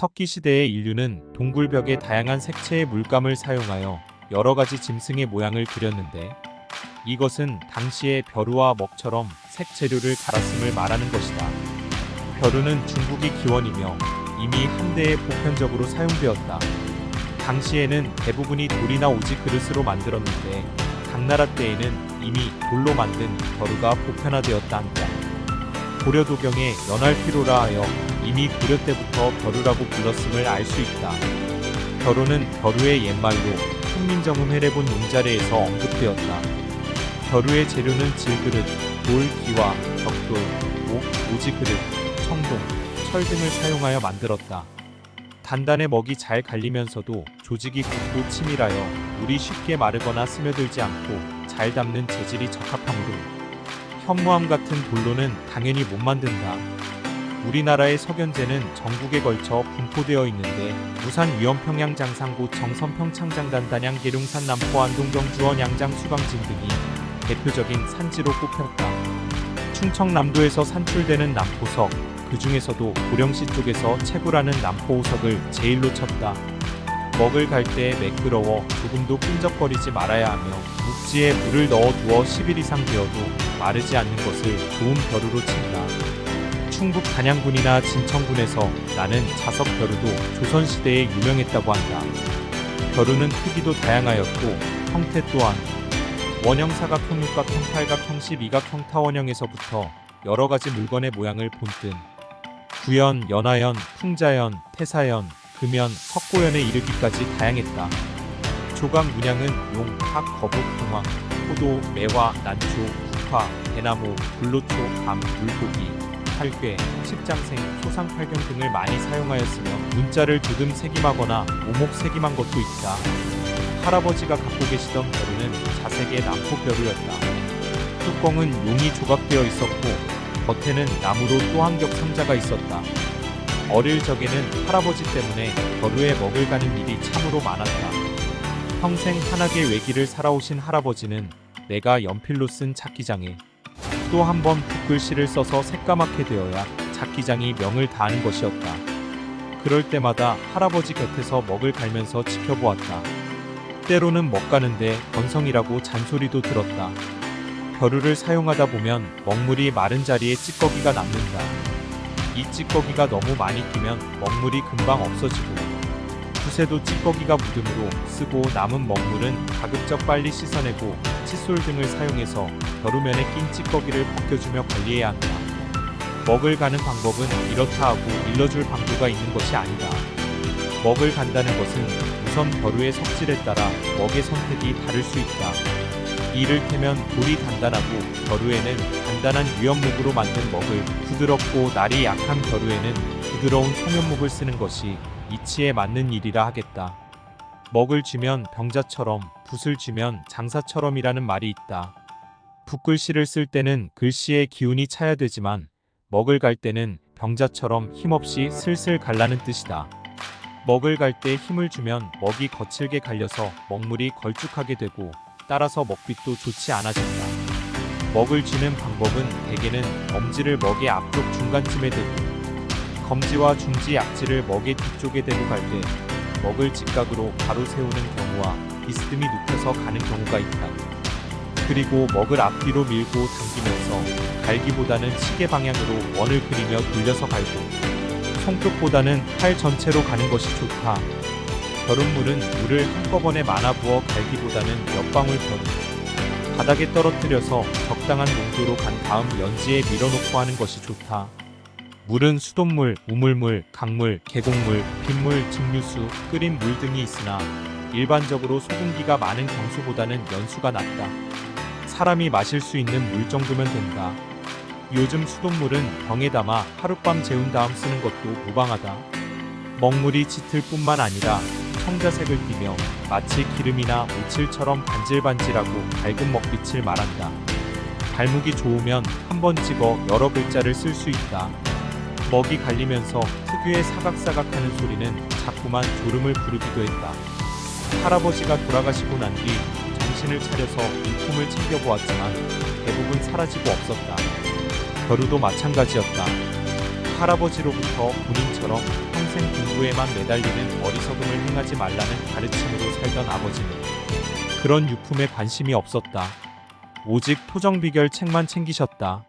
석기 시대의 인류는 동굴벽에 다양한 색채의 물감을 사용하여 여러 가지 짐승의 모양을 그렸는데 이것은 당시의 벼루와 먹처럼 색재료를 갈았음을 말하는 것이다. 벼루는 중국이 기원이며 이미 한대에 보편적으로 사용되었다. 당시에는 대부분이 돌이나 오지 그릇으로 만들었는데 당나라 때에는 이미 돌로 만든 벼루가 보편화되었다 한다. 고려도경의 연활피로라 하여 이미 고려 때부터 벼루라고 불렀음을 알 수 있다. 벼루는 벼루의 옛말로 훈민정음 해례본 용자례에서 언급되었다. 벼루의 재료는 질그릇, 돌, 기와, 벽돌, 옥, 오지그릇, 청동, 철 등을 사용하여 만들었다. 단단해 먹이 잘 갈리면서도 조직이 굵고 치밀하여 물이 쉽게 마르거나 스며들지 않고 잘 담는 재질이 적합하므로 현무암 같은 돌로는 당연히 못 만든다. 우리나라의 석연제는 전국에 걸쳐 분포되어 있는데 부산 위원 평양 장상고 정선 평 창장 단 단양 계룡산 남포 안동 경 주원 양장 수강진 등이 대표적인 산지로 꼽혔다. 충청남도에서 산출되는 남포석, 그 중에서도 고령시 쪽에서 채구라는 남포호석을 제일로 쳤다. 먹을 갈때 매끄러워 조금도 끈적거리지 말아야 하며 묵지에 물을 넣어 두어 10일 이상 되어도 마르지 않는 것을 좋은 벼루로 친다. 충북 단양군이나 진천군에서 나는 자석 벼루도 조선시대에 유명했다고 한다. 벼루는 크기도 다양하였고 형태 또한 원형 사각 형, 육각 형, 팔각 형, 십이각 형, 타원형에서부터 여러 가지 물건의 모양을 본뜬 구연, 연화연, 풍자연, 태사연, 금연, 석고연에 이르기까지 다양했다. 조각 문양은 용, 학, 거북, 동황, 포도, 매화, 난초, 국화, 대나무, 불로초, 밤, 물고기, 팔괘, 십장생, 소상팔경 등을 많이 사용하였으며 문자를 두듬 새김하거나 오목 새김한 것도 있다. 할아버지가 갖고 계시던 벼루는 자색의 남포벼루였다. 뚜껑은 용이 조각되어 있었고 겉에는 나무로 또 한 겹 상자가 있었다. 어릴 적에는 할아버지 때문에 벼루에 먹을 가는 일이 참으로 많았다. 평생 한학의 외기를 살아오신 할아버지는 내가 연필로 쓴 작기장에 또 한 번 붓글씨를 써서 새까맣게 되어야 작기장이 명을 다하는 것이었다. 그럴 때마다 할아버지 곁에서 먹을 갈면서 지켜보았다. 때로는 먹 가는데 건성이라고 잔소리도 들었다. 벼루를 사용하다 보면 먹물이 마른 자리에 찌꺼기가 남는다. 이 찌꺼기가 너무 많이 끼면 먹물이 금방 없어지고 붓에도 찌꺼기가 묻으므로 쓰고 남은 먹물은 가급적 빨리 씻어내고 칫솔 등을 사용해서 벼루면에 낀 찌꺼기를 벗겨주며 관리해야 한다. 먹을 가는 방법은 이렇다 하고 일러줄 방도가 있는 것이 아니다. 먹을 간다는 것은 우선 벼루의 성질에 따라 먹의 선택이 다를 수 있다. 이를테면 돌이 단단하고 벼루에는 단단한 유연목으로 만든 먹을 부드럽고 날이 약한 벼루에는 부드러운 송연목을 쓰는 것이 이치에 맞는 일이라 하겠다. 먹을 쥐면 병자처럼 붓을 쥐면 장사처럼이라는 말이 있다. 붓글씨를 쓸 때는 글씨의 기운이 차야 되지만 먹을 갈 때는 병자처럼 힘없이 슬슬 갈라는 뜻이다. 먹을 갈 때 힘을 주면 먹이 거칠게 갈려서 먹물이 걸쭉하게 되고 따라서 먹빛도 좋지 않아진다. 먹을 쥐는 방법은 대개는 엄지를 먹의 앞쪽 중간쯤에 대고 검지와 중지 약지를 먹의 뒤쪽에 대고 갈 때 먹을 직각으로 바로 세우는 경우와 비스듬히 눕혀서 가는 경우가 있다. 그리고 먹을 앞뒤로 밀고 당기면서 갈기보다는 시계 방향으로 원을 그리며 돌려서 갈고 손끝보다는 팔 전체로 가는 것이 좋다. 벼룩물은 물을 한꺼번에 많아 부어 갈기보다는 몇 방울 벼룩 바닥에 떨어뜨려서 적당한 농도로 간 다음 연지에 밀어놓고 하는 것이 좋다. 물은 수돗물, 우물물, 강물, 계곡물, 빗물, 증류수, 끓인 물 등이 있으나 일반적으로 소금기가 많은 경수보다는 연수가 낫다. 사람이 마실 수 있는 물 정도면 된다. 요즘 수돗물은 병에 담아 하룻밤 재운 다음 쓰는 것도 무방하다. 먹물이 짙을 뿐만 아니라 청자색을 띠며 마치 기름이나 오칠처럼 반질반질하고 밝은 먹빛을 말한다. 발목이 좋으면 한 번 찍어 여러 글자를 쓸 수 있다. 먹이 갈리면서 특유의 사각사각하는 소리는 자꾸만 졸음을 부르기도 했다. 할아버지가 돌아가시고 난 뒤 정신을 차려서 일품을 챙겨보았지만 대부분 사라지고 없었다. 벼루도 마찬가지였다. 할아버지로부터 본인처럼 평생 공부에만 매달리는 어리석음을 행하지 말라는 가르침으로 살던 아버지는 그런 유품에 관심이 없었다. 오직 토정 비결 책만 챙기셨다.